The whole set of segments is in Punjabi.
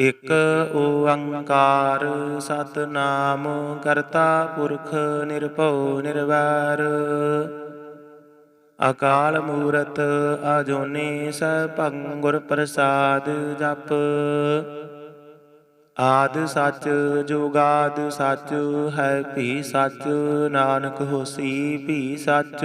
ਇਕ ਓੰਕਾਰ ਸਤਨਾਮ ਕਰਤਾ ਪੁਰਖ ਨਿਰਭਉ ਨਿਰਵੈਰ। ਅਕਾਲ ਮੂਰਤ ਅਜੋਨੀ ਸਭੰ ਗੁਰ ਪ੍ਰਸਾਦ ਜਪ। ਆਦ ਸੱਚ ਜੁਗਾਦ ਸੱਚ ਹੈ ਭੀ ਸੱਚ, ਨਾਨਕ ਹੋਸੀ ਭੀ ਸੱਚ।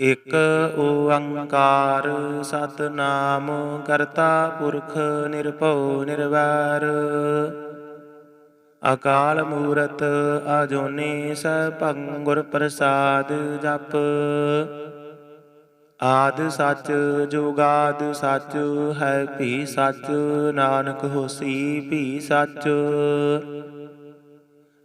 ਇਕ ਓੰਕਾਰ ਸਤਨਾਮ ਕਰਤਾ ਪੁਰਖ ਨਿਰਭਉ ਨਿਰਵੈਰ। ਅਕਾਲ ਮੂਰਤ ਅਜੋਨੀ ਸਭੰ ਗੁਰ ਪ੍ਰਸਾਦ ਜਪ। ਆਦ ਸੱਚ ਜੁਗਾਦ ਸੱਚ, ਹੈ ਭੀ ਸੱਚ, ਨਾਨਕ ਹੋਸੀ ਭੀ ਸੱਚ।